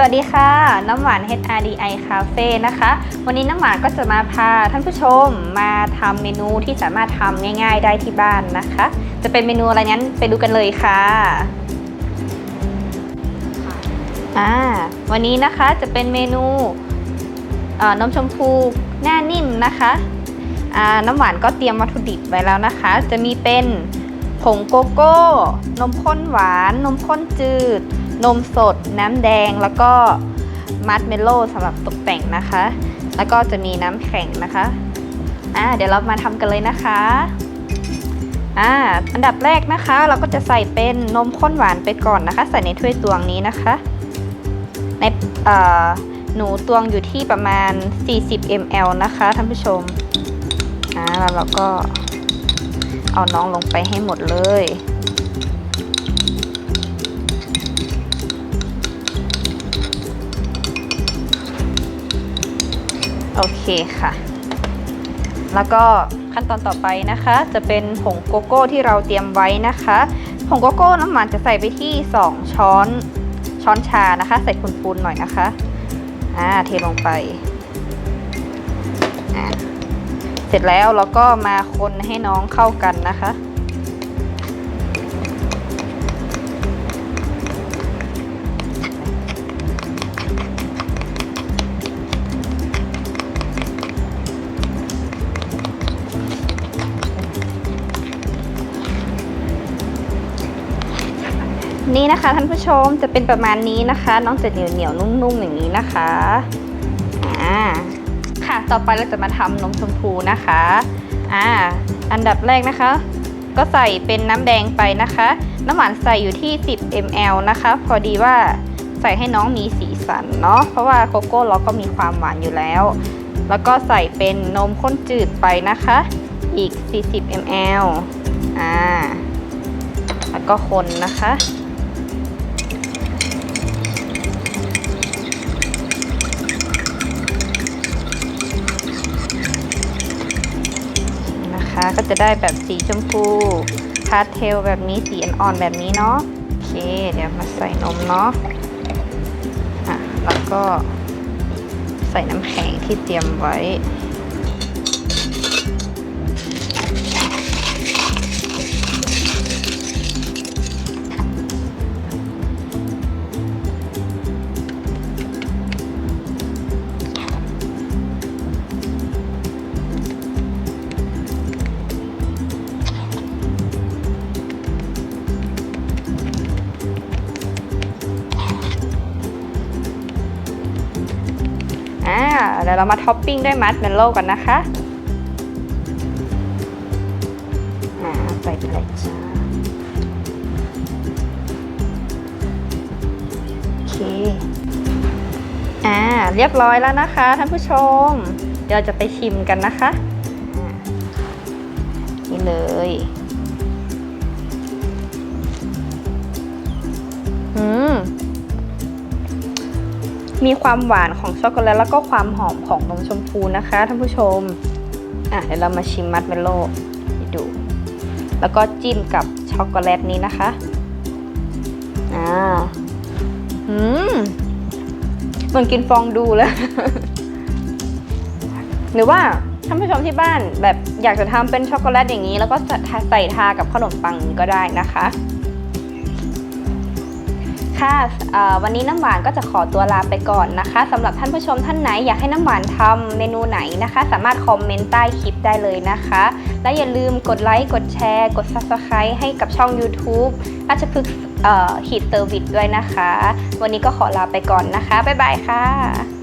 สวัสดีค่ะ น้ำหวาน HRDI Cafe นะคะ วันนี้น้ำหวานก็จะมาพาท่านผู้ชมมาทำเมนูที่สามารถทำง่าย ๆ ได้ที่บ้านนะคะ จะเป็นเมนูอะไรนั้นไปดูกันเลยค่ะอ่าวันนี้นะคะจะเป็นเมนูนมชมพูหน้านิ่มนะคะน้ำหวานก็เตรียมวัตถุดิบไว้แล้วนะคะ จะมีเป็นผงโกโก้ นมข้นหวาน นมข้นจืด นมสด น้ำแดงแล้วก็มัดเมลโล่สำหรับตกแต่งนะคะ แล้วก็จะมีน้ำแข็งนะคะอ่าเดี๋ยวเรามาทำกันเลยนะคะอ่าอันดับแรกนะคะ เราก็จะใส่เป็นนมข้นหวานไปก่อนนะคะ ใส่ในถ้วยตวงนี้นะคะ ในเอ่อหนูตวงอยู่ที่ประมาณ 40 ml นะคะท่านผู้ชมอ่าแล้วเราก็เอาน้องลงไปให้หมดเลย โอเคค่ะ แล้วก็ขั้นตอนต่อไปนะคะ จะเป็นผงโกโก้ที่เราเตรียมไว้นะคะ ผงโกโก้น้ำมันจะใส่ไปที่ 2 ช้อนช้อนชานะคะ ใส่ปูนๆหน่อยนะคะอ่าเทลงไปอ่าเสร็จแล้วเราก็มาคนให้น้องเข้ากันนะคะ นี่นะคะท่านผู้ชมจะเป็นประมาณนี้นะคะ น้องจะเหนียวเหนียวนุ่มๆอย่างนี้นะคะอ่าค่ะต่อไปเราจะมาทำนมชมพูนะคะอ่าอันดับแรกนะคะ ก็ใส่เป็นน้ำแดงไปนะคะ น้ำหวานใส่อยู่ที่ 10 ml นะคะ พอดีว่าใส่ให้น้องมีสีสันเนาะเพราะว่าโกโก้เราก็มีความหวานอยู่แล้ว แล้วก็ใส่เป็นนมข้นจืดไปนะคะ อีก 40 ml อ่าแล้วก็คนนะคะ ก็จะได้แบบสีชมพูพาสเทลแบบนี้สีอ่อนๆแบบนี้เนาะโอเค เดี๋ยวมาใส่นมเนาะอะแล้วก็ใส่น้ำแข็งที่เตรียมไว้ เดี๋ยวเรามาท็อปปิ้งด้วยมัสเมลโล่กันนะคะอ่าใส่ไปเลยจ้าโอเค อ่า เรียบร้อยแล้วนะคะท่านผู้ชม เดี๋ยวเราจะไปชิมกันนะคะอ่านี่เลย มีความหวานของช็อกโกแลตแล้วก็ความหอมของนมชมพูนะคะท่านผู้ชมอะเดี๋ยวเรามาชิมมัดเมลโล่ดู แล้วก็จิ้มกับช็อกโกแลตนี้นะคะอ่าอืมเหมือนกินฟองดูเลย หรือว่าท่านผู้ชมที่บ้านแบบอยากจะทำเป็นช็อกโกแลตอย่างนี้ แล้วก็ใส่ทากับขนมปังก็ได้นะคะ ค่ะวันนี้น้ำหวานก็จะขอตัวลาไปก่อนนะคะสำหรับท่านผู้ชมท่านไหนอยากให้น้ำหวานทำเมนูไหนนะคะ สามารถคอมเมนต์ใต้คลิปได้เลยนะคะ และอย่าลืมกดไลค์กดแชร์ กด Subscribe ให้กับช่อง YouTube ราชพฤกษ์ขีดเซอร์วิสด้วยนะคะ วันนี้ก็ขอลาไปก่อนนะคะ บ๊ายบายค่ะ